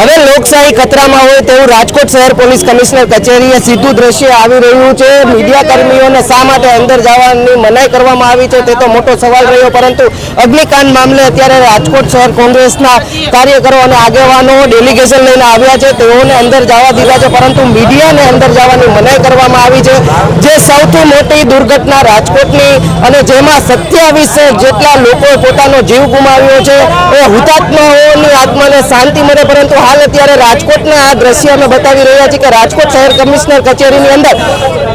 હવે લોકશાહી ખતરામાં હોય તેવું રાજકોટ શહેર પોલીસ કમિશનર કચેરીએ સીધું દ્રશ્ય આવી રહ્યું છે. મીડિયા કર્મીઓને શા માટે અંદર જવાની મનાઈ કરવામાં આવી છે તે તો મોટો સવાલ રહ્યો, પરંતુ અગ્નિકાંડ મામલે અત્યારે રાજકોટ શહેર કોંગ્રેસના કાર્યકરો અને આગેવાનો ડેલિગેશન લઈને આવ્યા છે. તેઓને અંદર જવા દીધા છે, પરંતુ મીડિયાને અંદર જવાની મનાઈ કરવામાં આવી છે. જે સૌથી મોટી દુર્ઘટના રાજકોટની અને જેમાં સત્યાવીસ જેટલા લોકોએ પોતાનો જીવ ગુમાવ્યો છે. એ હુતાત્માઓની આત્માને શાંતિ મળે, પરંતુ હાલ અત્યારે રાજકોટના આ દ્રશ્ય અમે બતાવી રહ્યા છીએ કે રાજકોટ શહેર કમિશનર કચેરીની અંદર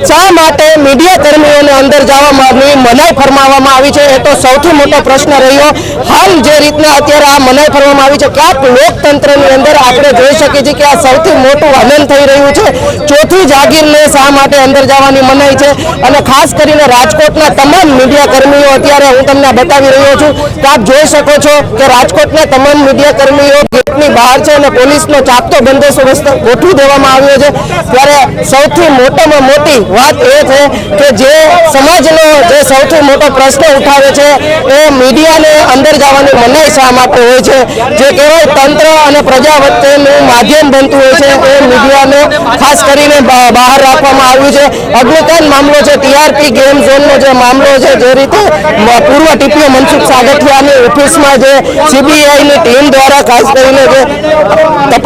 શા માટે મીડિયા કર્મીઓને અંદર જવાની મનાઈ ફરમાવવામાં આવી છે? એ તો સૌથી મોટો પ્રશ્ન રહ્યો. હાલ જે રીતના અત્યારે આ મનાઈ ફરવામાં આવી છે, ક્યાંક લોકતંત્રની અંદર આપણે જોઈ શકીએ છીએ કે આ સૌથી મોટું હનન થઈ રહ્યું છે. ચોથી જાગીરને શા માટે અંદર જવાની મનાઈ છે? અને ખાસ કરીને રાજકોટના તમામ મીડિયા કર્મીઓ અત્યારે હું તમને બતાવી રહ્યો છું કે આપ જોઈ શકો છો કે રાજકોટના તમામ મીડિયા કર્મીઓ ગેટની બહાર છે અને પોલીસનો ચાપતો બંદોબસ્ત ગોઠવી દેવામાં આવ્યો છે. ત્યારે સૌથી મોટામાં મોટી વાત એ છે કે જે સમાજનો જે સૌથી મોટો પ્રશ્ન ઉઠાવે છે એ મીડિયાને અંદર જવાની મનાઈ શા માટે હોય છે? જે કહેવાય તંત્ર અને પ્રજા વચ્ચેનું માધ્યમ બનતું હોય છે એ મીડિયાને ખાસ કરીને બહાર રાખવામાં આવ્યું છે. અગ્નિકાંડ મામલો છે, ટીઆરપી ગેમ ઝોનનો જે મામલો છે, જે રીતે પૂર્વ ટીપીઓ મનસુખ સાગઠિયાની ઓફિસમાં જે સીબીઆઈની ટીમ દ્વારા ખાસ કરીને જે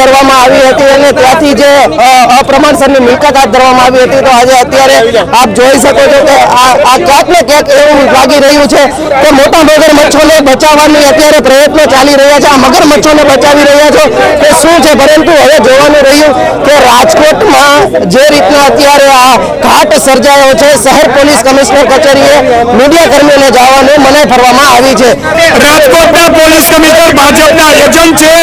ધરવામાં આવી હતી અને ત્યાંથી જે અપ્રમાણસરની મિલકત હાથ ધરવામાં આવી હતી, તો આજે અત્યારે આપ જોઈ શકો છો કે આ ક્યાંક ને ક્યાંક એવું લાગી રહ્યું છે કે મોટા મગરમચ્છોને બચાવવાની અત્યારે પ્રયત્નો ચાલી રહ્યા છે. આ મગરમચ્છોને બચાવી રહ્યા છો કે શું છે? પરંતુ હવે જોવાનું રહ્યું કે રાજકોટમાં જે રીતના અત્યારે આ ઘાટ સર્જાયો છે, શહેર પોલીસ કમિશનર કચેરીએ મીડિયા કર્મીઓને જવાની મનાઈ ફરવામાં આવી છે. રાજકોટના પોલીસ કમિશનર ભાજપના એજન્ટ છે.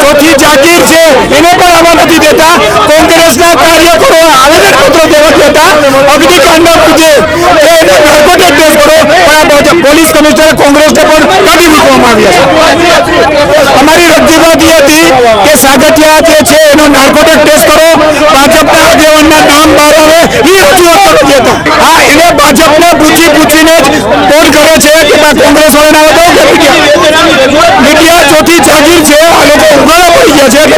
ચોથી જાગીર છે. એને પણ આવવા નથી દેતા. કોંગ્રેસના કાર્યકરો આવેદન પત્રો દેવા દેતા. અગ્નિકાંડના મુદ્દે કે એને નાર્કોટિક કેસ કરો. પણ પોલીસ કમિશનર, કોંગ્રેસને પણ કાઢી મૂકવામાં આવ્યા છે અમારી રજૂઆત એ હતી કે સાગઠિયા જે છે, એનો નાર્કોટિક ટેસ્ટ કરો. ભાજપના આગેવાનના નામ બહાર આવે એ રજૂઆત કરવી હતી. હા, એને ભાજપને પૂછી પૂછીને જ ફોન કરે છે? કે આ કોંગ્રેસ વાળાના કરી મીડિયા ચોથી જાગીર છે. આ લોકો ઊભા પડી ગયા છે.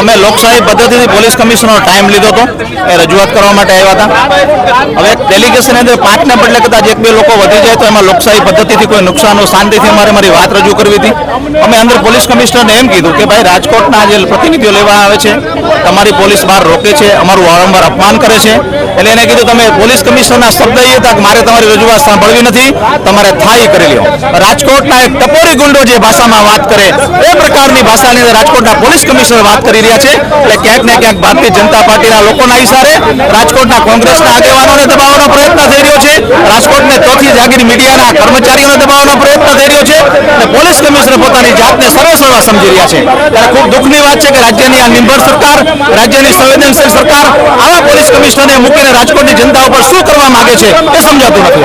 અમે લોકશાહી પદ્ધતિથી પોલીસ કમિશનરનો ટાઈમ લીધો હતો. એ રજૂઆત કરવા માટે આવ્યા હતા. હવે ડેલિગેશન અંદર પાંચને બદલે કદાચ એક બે લોકો વધી જાય તો એમાં લોકશાહી પદ્ધતિથી કોઈ નુકસાન શાંતિથી અમારે મારી વાત રજૂ કરવી હતી. અમે અંદર પોલીસ કમિશનરને એમ કીધું કે ભાઈ રાજકોટના જે પ્રતિનિધિઓ લેવા આવે છે, તમારી પોલીસ બહાર રોકે છે, અમારું વારંવાર અપમાન કરે છે. એટલે એને કીધું, તમે પોલીસ કમિશનરના શબ્દ એ હતા કે મારે તમારી રજૂઆત સાંભળવી નથી, તમારે થાય કરી લ્યો. રાજકોટના એક ટપોરી ગુંડો જે ભાષામાં વાત કરે, એ પ્રકારની ભાષાની અંદર રાજકોટના પોલીસ કમિશનર વાત કરી રહ્યા છે એટલે ક્યાંક ને ક્યાંક ભારતીય જનતા પાર્ટીના લોકોના હિસારે રાજકોટના કોંગ્રેસના આગેવાનોને દબાવવાનો પ્રયત્ન થઈ રહ્યો છે. રાજકોટને ચોથી જાગીર મીડિયાના કર્મચારીઓને દબાવવાનો પ્રયત્ન થઈ રહ્યો છે અને પોલીસ કમિશનર પોતાની જાતને સર્વસર્વા સમજી રહ્યા છે. ત્યારે ખૂબ દુઃખની વાત છે કે રાજ્યની આ નિર્ભર સરકાર, રાજ્યની સંવેદનશીલ સરકાર આવા પોલીસ કમિશનરને મૂકીને રાજકોટની જનતા ઉપર શું કરવા માંગે છે એ સમજાતું નથી.